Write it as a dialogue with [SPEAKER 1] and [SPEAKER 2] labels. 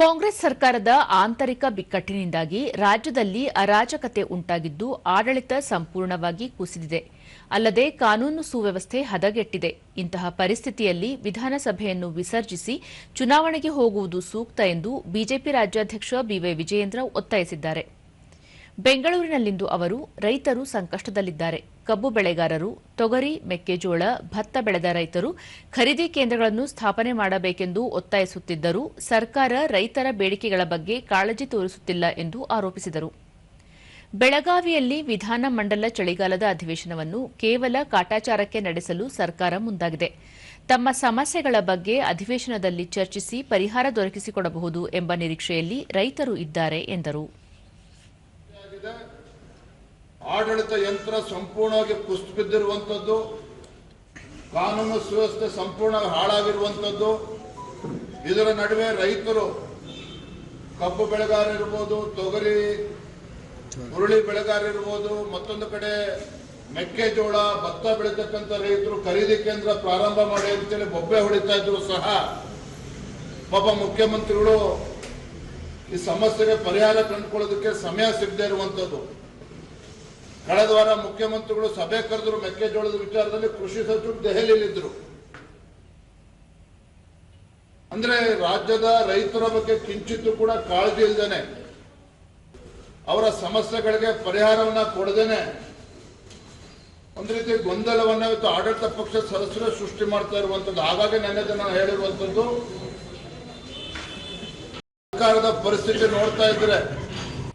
[SPEAKER 1] ಕಾಂಗ್ರೆಸ್ ಸರ್ಕಾರದ ಆಂತರಿಕ ಬಿಕ್ಕಟ್ಟಿನಿಂದಾಗಿ ರಾಜ್ಯದಲ್ಲಿ ಅರಾಜಕತೆ ಉಂಟಾಗಿದ್ದು ಆಡಳಿತ ಸಂಪೂರ್ಣವಾಗಿ ಕುಸಿದಿದೆ. ಅಲ್ಲದೆ ಕಾನೂನು ಸುವ್ಯವಸ್ಥೆ ಹದಗೆಟ್ಟಿದೆ. ಇಂತಹ ಪರಿಸ್ಥಿತಿಯಲ್ಲಿ ವಿಧಾನಸಭೆಯನ್ನು ವಿಸರ್ಜಿಸಿ ಚುನಾವಣೆಗೆ ಹೋಗುವುದು ಸೂಕ್ತ ಎಂದು ಬಿಜೆಪಿ ರಾಜ್ಯಾಧ್ಯಕ್ಷ ಬಿವೈ ವಿಜಯೇಂದ್ರ ಒತ್ತಾಯಿಸಿದ್ದಾರೆ. ಬೆಂಗಳೂರಿನಲ್ಲಿಂದು ಅವರು ರೈತರು ಸಂಕಷ್ಟದಲ್ಲಿದ್ದಾರೆ. ಕಬ್ಬು ಬೆಳೆಗಾರರು, ತೊಗರಿ, ಮೆಕ್ಕೆಜೋಳ, ಭತ್ತ ಬೆಳೆದ ರೈತರು ಖರೀದಿ ಕೇಂದ್ರಗಳನ್ನು ಸ್ಥಾಪನೆ ಮಾಡಬೇಕೆಂದು ಒತ್ತಾಯಿಸುತ್ತಿದ್ದರೂ ಸರ್ಕಾರ ರೈತರ ಬೇಡಿಕೆಗಳ ಬಗ್ಗೆ ಕಾಳಜಿ ತೋರಿಸುತ್ತಿಲ್ಲ ಎಂದು ಆರೋಪಿಸಿದರು. ಬೆಳಗಾವಿಯಲ್ಲಿ ವಿಧಾನಮಂಡಲ ಚಳಿಗಾಲದ ಅಧಿವೇಶನವನ್ನು ಕೇವಲ ಕಾಟಾಚಾರಕ್ಕೆ ನಡೆಸಲು ಸರ್ಕಾರ ಮುಂದಾಗಿದೆ. ತಮ್ಮ ಸಮಸ್ಯೆಗಳ ಬಗ್ಗೆ ಅಧಿವೇಶನದಲ್ಲಿ ಚರ್ಚಿಸಿ ಪರಿಹಾರ ದೊರಕಿಸಿಕೊಡಬಹುದು ಎಂಬ ನಿರೀಕ್ಷೆಯಲ್ಲಿ ರೈತರು ಇದ್ದಾರೆ ಎಂದರು.
[SPEAKER 2] ಆಡಳಿತ ಯಂತ್ರ ಸಂಪೂರ್ಣವಾಗಿ ಕುಸಿದು ಬಿದ್ದಿರುವಂಥದ್ದು ಕಾನೂನು ಸುವ್ಯವಸ್ಥೆ ಸಂಪೂರ್ಣ ಹಾಳಾಗಿರುವಂಥದ್ದು, ಇದರ ನಡುವೆ ರೈತರು ಕಬ್ಬು ಬೆಳೆಗಾರ ಇರ್ಬೋದು ತೊಗರಿ, ಹುರುಳಿ ಬೆಳೆಗಾರ ಇರ್ಬೋದು ಮತ್ತೊಂದು ಕಡೆ ಮೆಕ್ಕೆಜೋಳ, ಭತ್ತ ಬೆಳೀತಕ್ಕಂಥ ರೈತರು ಖರೀದಿ ಕೇಂದ್ರ ಪ್ರಾರಂಭ ಮಾಡಿ ಅಂತೇಳಿ ಬೊಬ್ಬೆ ಹೊಡಿತಾ ಇದ್ರು ಸಹ ಪಾಪ ಮುಖ್ಯಮಂತ್ರಿಗಳು ಈ ಸಮಸ್ಯೆಗೆ ಪರಿಹಾರ ಕಂಡುಕೊಳ್ಳೋದಕ್ಕೆ ಸಮಯ ಸಿಗದೇ ಇರುವಂತದ್ದು ಕಳೆದ ವಾರ ಮುಖ್ಯಮಂತ್ರಿಗಳು ಸಭೆ ಕರೆದ್ರು ಮೆಕ್ಕೆಜೋಳದ ವಿಚಾರದಲ್ಲಿ ಕೃಷಿ ಸಚಿವರು ದೆಹಲಿಯಲ್ಲಿದ್ದರು ಅಂದ್ರೆ ರಾಜ್ಯದ ರೈತರ ಬಗ್ಗೆ ಕಿಂಚಿತ್ತು ಕೂಡ ಕಾಳಜಿ ಇಲ್ದೇನೆ. ಅವರ ಸಮಸ್ಯೆಗಳಿಗೆ ಪರಿಹಾರವನ್ನ ಕೊಡದೇನೆ. ಒಂದ್ ರೀತಿ ಗೊಂದಲವನ್ನ ಇವತ್ತು ಆಡಳಿತ ಪಕ್ಷದ ಸದಸ್ಯರೇ ಸೃಷ್ಟಿ ಮಾಡ್ತಾ ಇರುವಂತದ್ದು. ಹಾಗಾಗಿ ನೆನ್ನೆ ನಾನು ಹೇಳಿರುವಂತದ್ದು, ಸರ್ಕಾರದ ಪರಿಸ್ಥಿತಿ ನೋಡ್ತಾ ಇದ್ರೆ